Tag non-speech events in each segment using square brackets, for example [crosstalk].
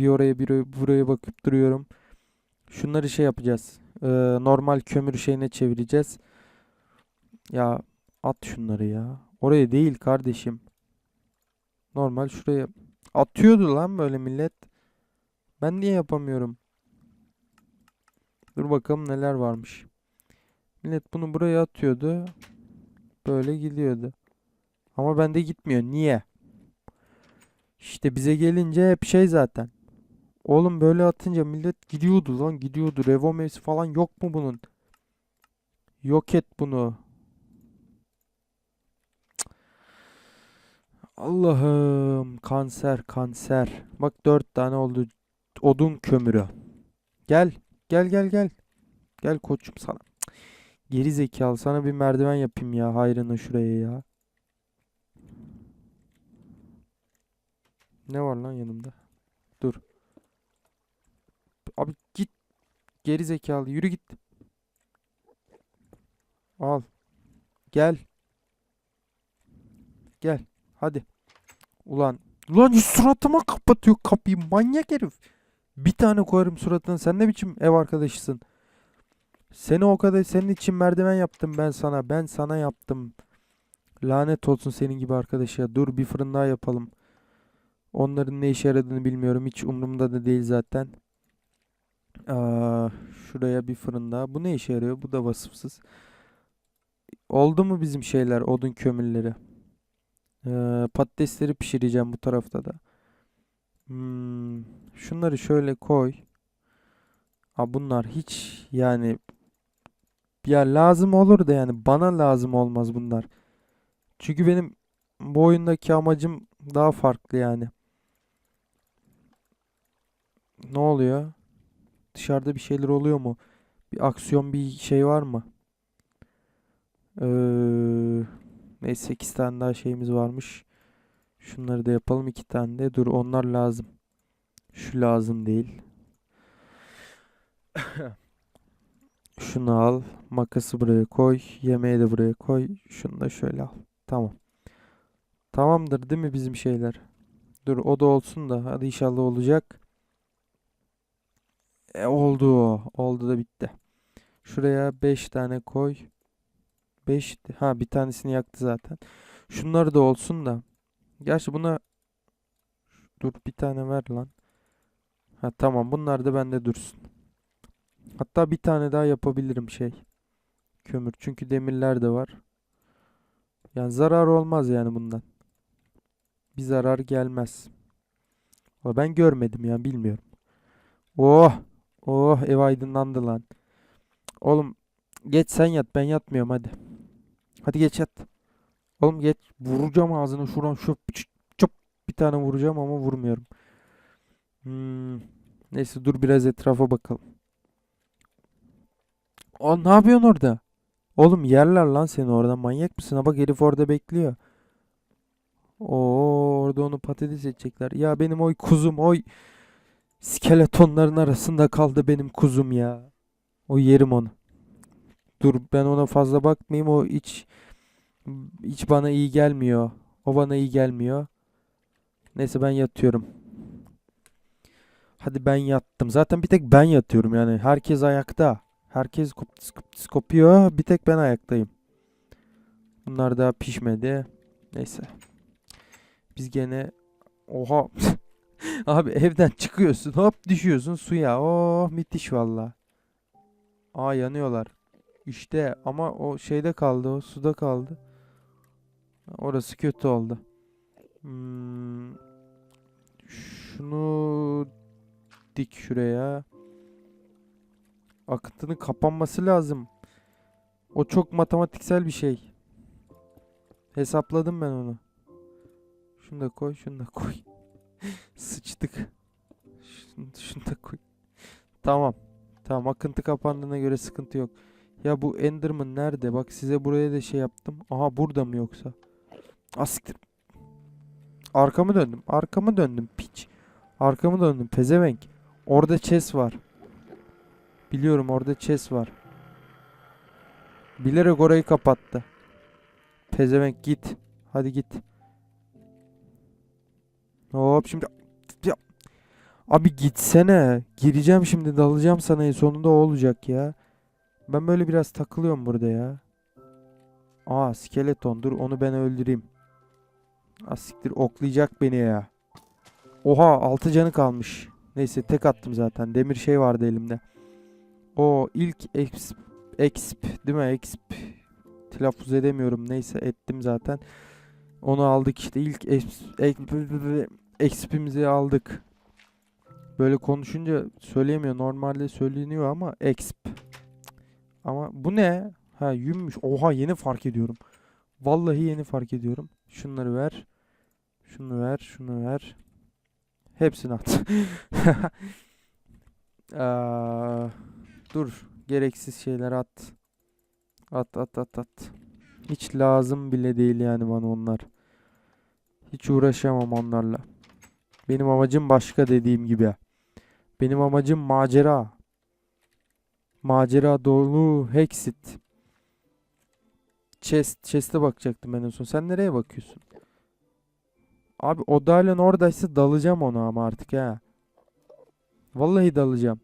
Bir oraya bir buraya bakıp duruyorum. Şunları şey yapacağız. Ee, normal kömür şeyine çevireceğiz. Ya at şunları ya. Oraya değil kardeşim. Normal şuraya atıyordu lan böyle millet. Ben niye yapamıyorum? Dur bakalım neler varmış. Millet bunu buraya atıyordu. Böyle gidiyordu. Ama bende gitmiyor. Niye? İşte bize gelince hep şey zaten. Oğlum böyle atınca millet gidiyordu lan gidiyordu. Revomevsi falan yok mu bunun? Yok et bunu. Allah'ım kanser kanser. Bak dört tane oldu. Odun kömürü. Gel gel gel gel. Gel koçum sana. Geri zekalı sana bir merdiven yapayım ya hayrına şuraya ya. Ne var lan yanımda? Abi git. Geri zekalı yürü git. Al. Gel. Gel. Hadi. Ulan. Ulan suratıma kapatıyor kapıyı manyak herif. Bir tane koyarım suratına. Sen ne biçim ev arkadaşısın? Seni o kadar senin için merdiven yaptım ben sana. Ben sana yaptım. Lanet olsun senin gibi arkadaşa. Dur bir fırın daha yapalım. Onların ne işe yaradığını bilmiyorum. Hiç umurumda da değil zaten. Aa, şuraya bir fırın daha. Bu ne işe yarıyor? Bu da vasıfsız. Oldu mu bizim şeyler, odun kömürleri? Ee, patatesleri pişireceğim bu tarafta da. Hmm, şunları şöyle koy. Ha bunlar hiç yani ya lazım olur da yani bana lazım olmaz bunlar. Çünkü benim bu oyundaki amacım daha farklı yani. Ne oluyor? Dışarıda bir şeyler oluyor mu? Bir aksiyon bir şey var mı? Ee, neyse 8 tane daha şeyimiz varmış. Şunları da yapalım iki tane de. Dur onlar lazım. Şu lazım değil. [coughs] Şunu al. Makası buraya koy. Yemeği de buraya koy. Şunu da şöyle al. Tamam. Tamamdır değil mi bizim şeyler? Dur o da olsun da. Hadi inşallah olacak. E, oldu. Oldu da bitti. Şuraya 5 tane koy. 5 ha bir tanesini yaktı zaten. Şunları da olsun da. Gerçi buna dur bir tane ver lan. Ha tamam bunlar da bende dursun. Hatta bir tane daha yapabilirim şey. Kömür. Çünkü demirler de var. Yani zarar olmaz yani bundan. Bir zarar gelmez. Ama ben görmedim ya bilmiyorum. Oh. Oh ev aydınlandı lan. Oğlum geç sen yat ben yatmıyorum hadi. Hadi geç yat. Oğlum geç vuracağım ağzını şuradan şöp çıp bir tane vuracağım ama vurmuyorum. Hmm. Neyse dur biraz etrafa bakalım. O ne yapıyorsun orada? Oğlum yerler lan seni orada manyak mısın? Bak herif orada bekliyor. Oo orada onu patates edecekler. Ya benim oy kuzum oy skeletonların arasında kaldı benim kuzum ya. O yerim onu. Dur ben ona fazla bakmayayım o hiç hiç bana iyi gelmiyor. O bana iyi gelmiyor. Neyse ben yatıyorum. Hadi ben yattım. Zaten bir tek ben yatıyorum yani. Herkes ayakta. Herkes koptis koptis kopuyor. Bir tek ben ayaktayım. Bunlar daha pişmedi. Neyse. Biz gene oha [laughs] [laughs] Abi evden çıkıyorsun hop düşüyorsun suya. Oh müthiş valla. Aa yanıyorlar. İşte ama o şeyde kaldı o suda kaldı. Orası kötü oldu. Hmm, şunu dik şuraya. Akıntının kapanması lazım. O çok matematiksel bir şey. Hesapladım ben onu. Şunu da koy, şunu da koy. Sıçtık. Şunu, şunu da koy. Tamam. Tamam akıntı kapandığına göre sıkıntı yok. Ya bu Enderman nerede? Bak size buraya da şey yaptım. Aha burada mı yoksa? Asiktir. Arkamı döndüm. Arkamı döndüm piç. Arkamı döndüm pezevenk. Orada chest var. Biliyorum orada chest var. Bilerek orayı kapattı. Pezevenk git. Hadi git. Hop şimdi. Ya. Abi gitsene. Gireceğim şimdi dalacağım sana. Sonunda o olacak ya. Ben böyle biraz takılıyorum burada ya. Aa skeleton dur onu ben öldüreyim. Ah, Asiktir oklayacak beni ya. Oha altı canı kalmış. Neyse tek attım zaten. Demir şey vardı elimde. O ilk exp, exp değil mi? Exp telaffuz edemiyorum. Neyse ettim zaten. Onu aldık işte ilk XP'mizi aldık. Böyle konuşunca söyleyemiyor. Normalde söyleniyor ama exp. Ama bu ne? Ha yümmüş. Oha yeni fark ediyorum. Vallahi yeni fark ediyorum. Şunları ver. Şunu ver. Şunu ver. Hepsini at. [laughs] Aa, dur. Gereksiz şeyler at. At at at at. Hiç lazım bile değil yani bana onlar. Hiç uğraşamam onlarla. Benim amacım başka dediğim gibi. Benim amacım macera. Macera dolu Hexit. Chest. Chest'e bakacaktım ben en son. Sen nereye bakıyorsun? Abi odalyon oradaysa dalacağım ona ama artık ha. Vallahi dalacağım.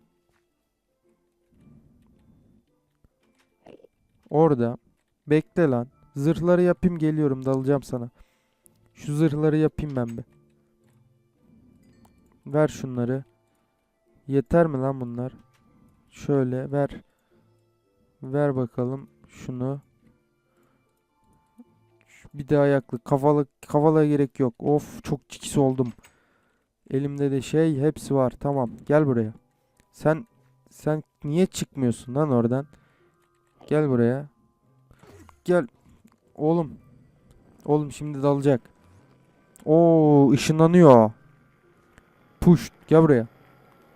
Orada. Bekle lan. Zırhları yapayım geliyorum dalacağım sana. Şu zırhları yapayım ben bir. Ver şunları. Yeter mi lan bunlar? Şöyle ver. Ver bakalım şunu. Bir de ayaklı. Kafalı, kafala gerek yok. Of çok çikis oldum. Elimde de şey hepsi var. Tamam gel buraya. Sen sen niye çıkmıyorsun lan oradan? Gel buraya. Gel. Oğlum. Oğlum şimdi dalacak. Oo ışınlanıyor. Push. Gel buraya.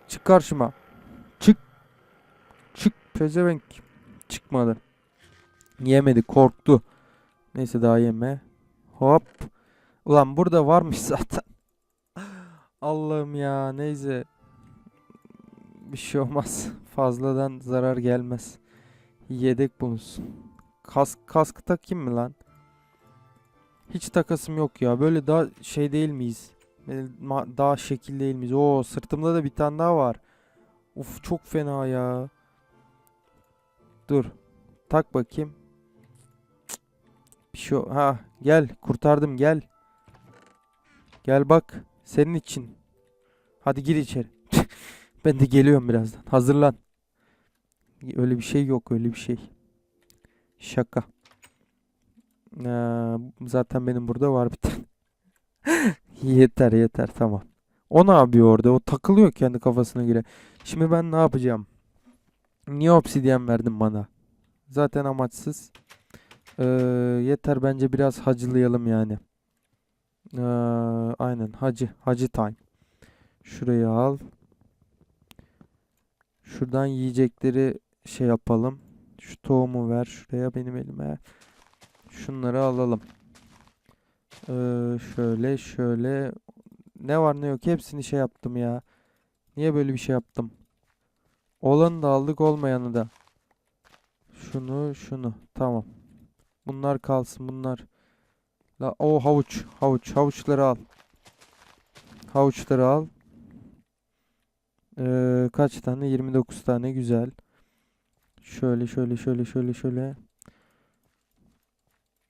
Çık karşıma. Çık. Çık pezevenk. Çıkmadı. Yemedi korktu. Neyse daha yeme. Hop. Ulan burada varmış [laughs] zaten. Allah'ım ya neyse. Bir şey olmaz. [laughs] Fazladan zarar gelmez. Yedek bulunsun. Kask, kask takayım mı lan? Hiç takasım yok ya. Böyle daha şey değil miyiz? E, daha şekil değil miyiz? Oo sırtımda da bir tane daha var. Uf çok fena ya. Dur. Tak bakayım. Bir şey ha gel kurtardım gel. Gel bak senin için. Hadi gir içeri. [laughs] ben de geliyorum birazdan. Hazırlan. Öyle bir şey yok öyle bir şey. Şaka. Ee, zaten benim burada var bir tane. [laughs] yeter yeter tamam. O ne yapıyor orada? O takılıyor kendi kafasına göre. Şimdi ben ne yapacağım? Niye obsidyen verdin bana? Zaten amaçsız. Ee, yeter bence biraz hacılayalım yani. Ee, aynen hacı. Hacı time. Şurayı al. Şuradan yiyecekleri şey yapalım. Şu tohumu ver şuraya benim elime. Şunları alalım. Ee, şöyle şöyle. Ne var ne yok hepsini şey yaptım ya. Niye böyle bir şey yaptım? Olanı da aldık olmayanı da. Şunu şunu tamam. Bunlar kalsın bunlar. La o havuç havuç havuçları al. Havuçları al. Ee, kaç tane? 29 tane güzel. Şöyle şöyle şöyle şöyle şöyle.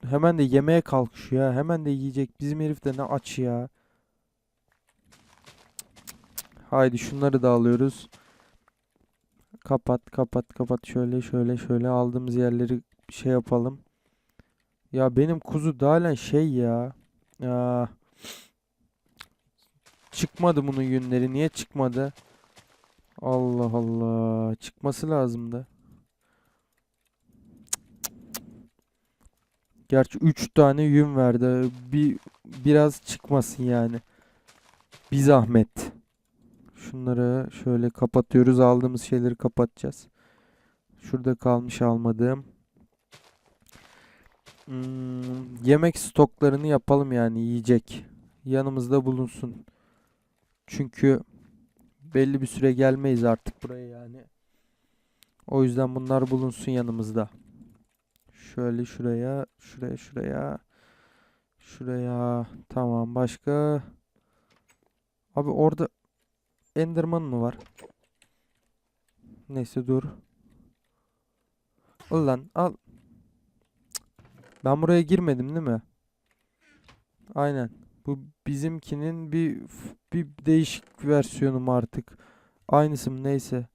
Hemen de yemeye kalkışıyor ya. Hemen de yiyecek. Bizim herif de ne aç ya. Haydi şunları da alıyoruz. Kapat kapat kapat. Şöyle şöyle şöyle aldığımız yerleri şey yapalım. Ya benim kuzu da halen şey ya. Aa, çıkmadı bunun yünleri. Niye çıkmadı? Allah Allah. Çıkması lazımda. Gerçi 3 tane yün verdi. Bir biraz çıkmasın yani. Bir zahmet. Şunları şöyle kapatıyoruz. Aldığımız şeyleri kapatacağız. Şurada kalmış almadığım. Hmm, yemek stoklarını yapalım yani yiyecek. Yanımızda bulunsun. Çünkü belli bir süre gelmeyiz artık buraya yani. O yüzden bunlar bulunsun yanımızda. Şöyle şuraya, şuraya, şuraya. Şuraya. Tamam başka. Abi orada Enderman mı var? Neyse dur. Al al. Ben buraya girmedim değil mi? Aynen. Bu bizimkinin bir bir değişik versiyonu mu artık? Aynısı mı neyse.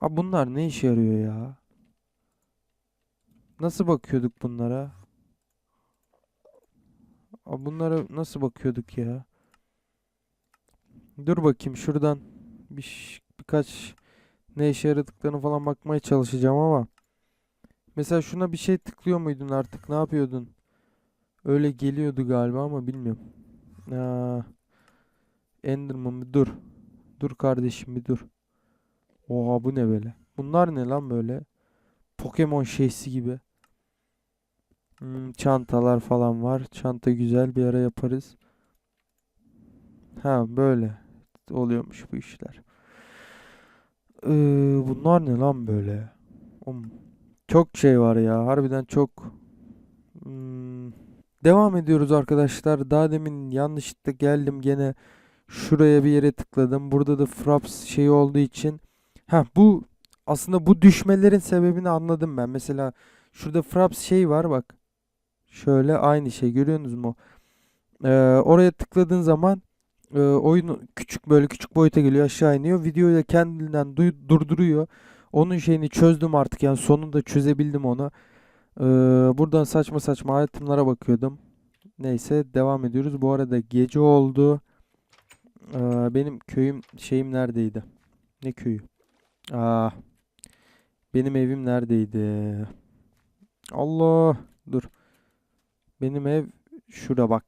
Abi bunlar ne işe yarıyor ya? Nasıl bakıyorduk bunlara? Abi bunlara nasıl bakıyorduk ya? Dur bakayım şuradan bir birkaç ne işe yaradıklarını falan bakmaya çalışacağım ama mesela şuna bir şey tıklıyor muydun artık? Ne yapıyordun? Öyle geliyordu galiba ama bilmiyorum. Aa, Enderman bir dur. Dur kardeşim bir dur. Oha bu ne böyle? Bunlar ne lan böyle? Pokemon şeysi gibi. Hmm, çantalar falan var. Çanta güzel bir ara yaparız. Ha böyle oluyormuş bu işler. Ee, bunlar ne lan böyle? Çok şey var ya. Harbiden çok. Hmm. Devam ediyoruz arkadaşlar. Daha demin yanlışlıkla geldim gene şuraya bir yere tıkladım. Burada da Fraps şey olduğu için. Ha bu aslında bu düşmelerin sebebini anladım ben. Mesela şurada Fraps şey var bak. Şöyle aynı şey görüyorsunuz mu? Ee, oraya tıkladığın zaman e, oyun küçük böyle küçük boyuta geliyor aşağı iniyor. Videoyu da kendinden durduruyor. Onun şeyini çözdüm artık yani sonunda çözebildim onu. Ee, buradan saçma saçma itemlara bakıyordum. Neyse devam ediyoruz. Bu arada gece oldu. Ee, benim köyüm şeyim neredeydi? Ne köyü? Aa, benim evim neredeydi? Allah dur. Benim ev şura bak.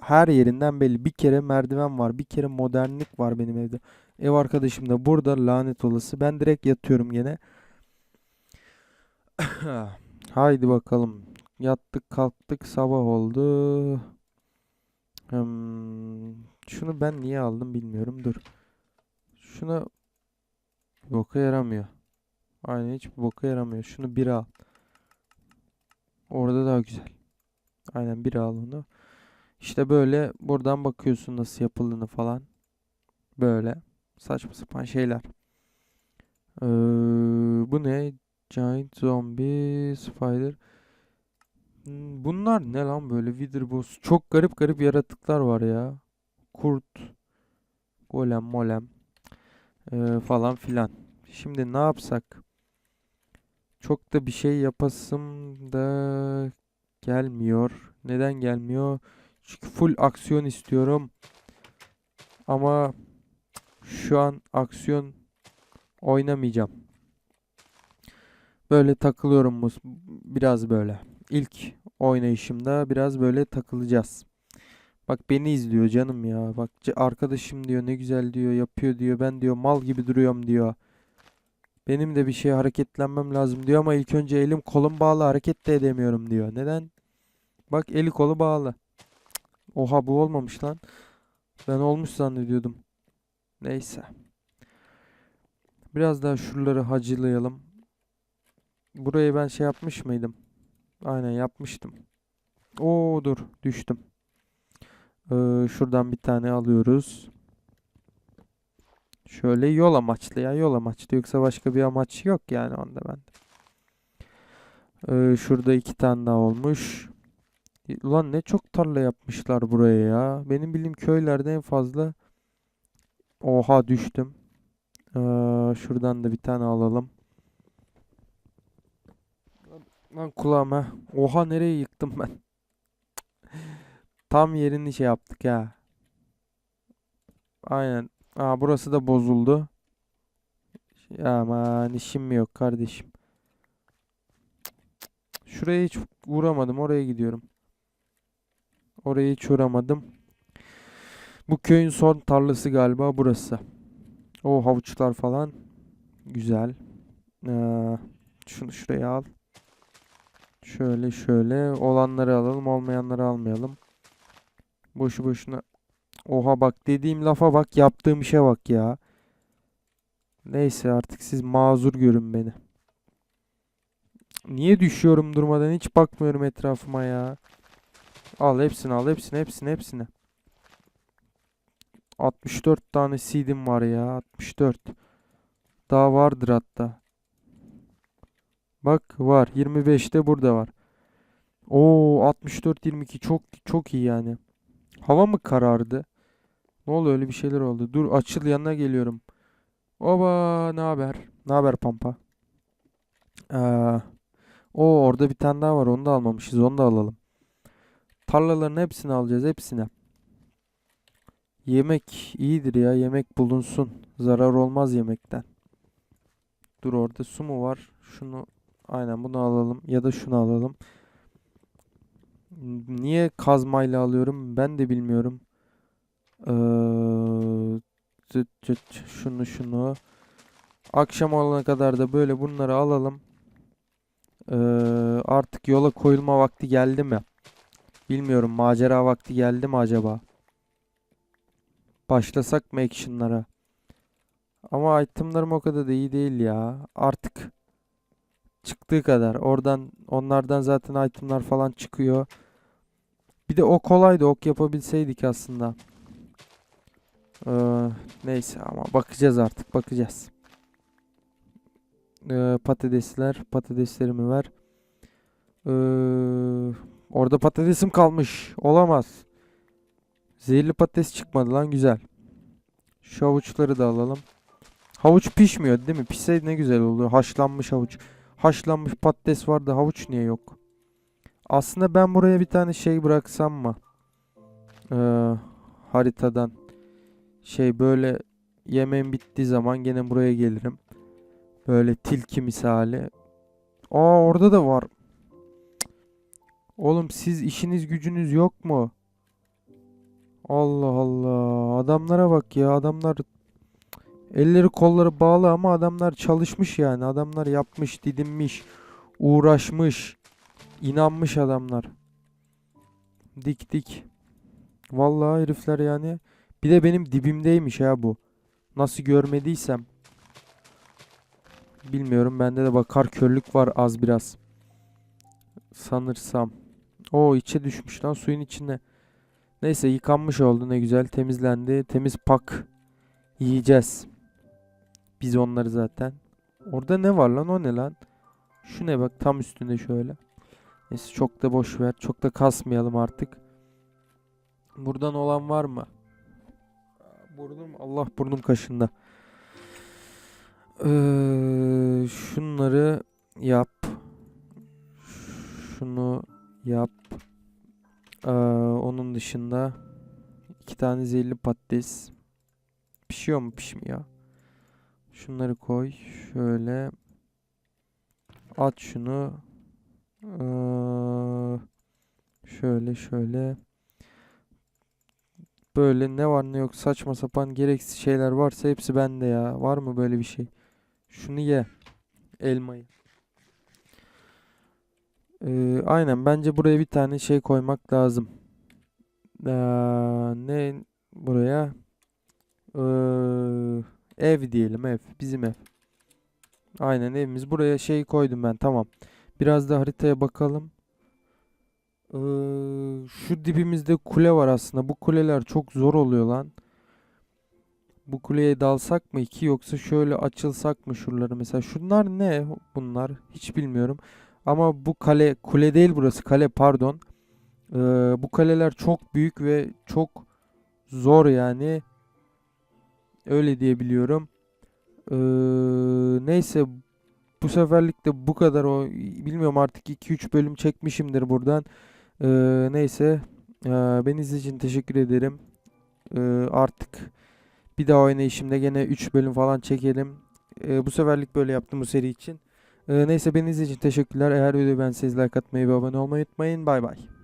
Her yerinden belli. Bir kere merdiven var. Bir kere modernlik var benim evde. Ev arkadaşım da burada lanet olası. Ben direkt yatıyorum gene. [coughs] Haydi bakalım. Yattık kalktık sabah oldu. Hmm, şunu ben niye aldım bilmiyorum. Dur. Şuna boka yaramıyor. Aynen hiç boka yaramıyor. Şunu bir al. Orada daha güzel. Aynen bir al onu. İşte böyle buradan bakıyorsun nasıl yapıldığını falan. Böyle saçma sapan şeyler. Ee, bu ne? Giant zombie spider. Hmm, Bunlar ne lan böyle Wither boss? Çok garip garip yaratıklar var ya. Kurt, golem, molem ee, falan filan. Şimdi ne yapsak? Çok da bir şey yapasım da gelmiyor. Neden gelmiyor? Çünkü full aksiyon istiyorum. Ama şu an aksiyon oynamayacağım. Böyle takılıyorum biraz böyle. İlk oynayışımda biraz böyle takılacağız. Bak beni izliyor canım ya. Bak arkadaşım diyor ne güzel diyor yapıyor diyor. Ben diyor mal gibi duruyorum diyor. Benim de bir şey hareketlenmem lazım diyor ama ilk önce elim kolum bağlı hareket de edemiyorum diyor. Neden? Bak eli kolu bağlı. Oha bu olmamış lan. Ben olmuş zannediyordum. Neyse. Biraz daha şuraları hacılayalım. Burayı ben şey yapmış mıydım? Aynen yapmıştım. Oo dur düştüm. Ee, şuradan bir tane alıyoruz. Şöyle yol amaçlı ya yol amaçlı yoksa başka bir amaç yok yani onda bende. Ee, şurada iki tane daha olmuş. Ulan ne çok tarla yapmışlar buraya ya. Benim bildiğim köylerde en fazla Oha düştüm. Ee, şuradan da bir tane alalım. Lan kulağıma. Oha nereye yıktım ben? Tam yerini şey yaptık ya. Aynen. Aa burası da bozuldu. Aman işim yok kardeşim. Şuraya hiç uğramadım. Oraya gidiyorum. Oraya hiç uğramadım. Bu köyün son tarlası galiba burası. O havuçlar falan. Güzel. Ee, şunu şuraya al. Şöyle şöyle. Olanları alalım. Olmayanları almayalım. Boşu boşuna. Oha bak dediğim lafa bak. Yaptığım işe bak ya. Neyse artık siz mazur görün beni. Niye düşüyorum durmadan? Hiç bakmıyorum etrafıma ya. Al hepsini al hepsini hepsini hepsini. 64 tane seed'im var ya. 64. Daha vardır hatta. Bak var. 25 de burada var. Oo 64 22 çok çok iyi yani. Hava mı karardı? Ne oluyor öyle bir şeyler oldu. Dur açıl yanına geliyorum. Oba ne haber? Ne haber Pampa? Ee, o orada bir tane daha var. Onu da almamışız. Onu da alalım. Tarlaların hepsini alacağız. Hepsine. Yemek iyidir ya. Yemek bulunsun. Zarar olmaz yemekten. Dur orada su mu var? Şunu aynen bunu alalım. Ya da şunu alalım. Niye kazmayla alıyorum? Ben de bilmiyorum. Ee, zıt zıt, şunu şunu. Akşam olana kadar da böyle bunları alalım. Ee, artık yola koyulma vakti geldi mi? Bilmiyorum. Macera vakti geldi mi acaba? Başlasak mı action'lara? Ama itemlarım o kadar da iyi değil ya. Artık çıktığı kadar. Oradan onlardan zaten itemlar falan çıkıyor. Bir de o kolaydı. Ok yapabilseydik aslında. Ee, neyse ama bakacağız artık. Bakacağız. Ee, patatesler. Patateslerimi ver. Ee, orada patatesim kalmış. Olamaz. Zehirli patates çıkmadı lan. Güzel. Şu havuçları da alalım. Havuç pişmiyor değil mi? Pişseydi ne güzel olur. Haşlanmış havuç. Haşlanmış patates vardı. Havuç niye yok? Aslında ben buraya bir tane şey bıraksam mı? Ee, haritadan. Şey böyle yemeğim bittiği zaman gene buraya gelirim. Böyle tilki misali. Aa orada da var. Oğlum siz işiniz gücünüz yok mu? Allah Allah. Adamlara bak ya. Adamlar elleri kolları bağlı ama adamlar çalışmış yani. Adamlar yapmış, didinmiş, uğraşmış, inanmış adamlar. Dik dik. Vallahi herifler yani. Bir de benim dibimdeymiş ya bu. Nasıl görmediysem. Bilmiyorum bende de bakar körlük var az biraz. Sanırsam. O içe düşmüş lan suyun içine. Neyse yıkanmış oldu ne güzel temizlendi. Temiz pak yiyeceğiz. Biz onları zaten. Orada ne var lan o ne lan? Şu ne bak tam üstünde şöyle. Neyse çok da boş ver. Çok da kasmayalım artık. Buradan olan var mı? Burnum Allah burnum kaşında. Ee, şunları yap. Şunu yap. Ee, onun dışında iki tane zehirli patates. Pişiyor mu pişmiyor? Şunları koy. Şöyle. At şunu. Ee, şöyle şöyle. Böyle ne var ne yok saçma sapan gereksiz şeyler varsa hepsi bende ya. Var mı böyle bir şey? Şunu ye. Elmayı. Ee, aynen bence buraya bir tane şey koymak lazım. Ee, ne buraya? Ee, ev diyelim ev. Bizim ev. Aynen evimiz. Buraya şey koydum ben tamam. Biraz da haritaya bakalım. Ee, şu dibimizde kule var aslında. Bu kuleler çok zor oluyor lan. Bu kuleye dalsak mı iki yoksa şöyle açılsak mı şuraları mesela. Şunlar ne bunlar? Hiç bilmiyorum. Ama bu kale kule değil burası kale pardon. Ee, bu kaleler çok büyük ve çok zor yani. Öyle diyebiliyorum. Ee, neyse bu seferlik de bu kadar o bilmiyorum artık 2-3 bölüm çekmişimdir buradan. Ee, neyse ee, beni izlediğiniz için teşekkür ederim. Ee, artık bir daha oynayışımda gene 3 bölüm falan çekelim. Ee, bu seferlik böyle yaptım bu seri için. Ee, neyse beni için teşekkürler. Eğer videoyu beğendiyseniz like atmayı ve abone olmayı unutmayın. Bay bay.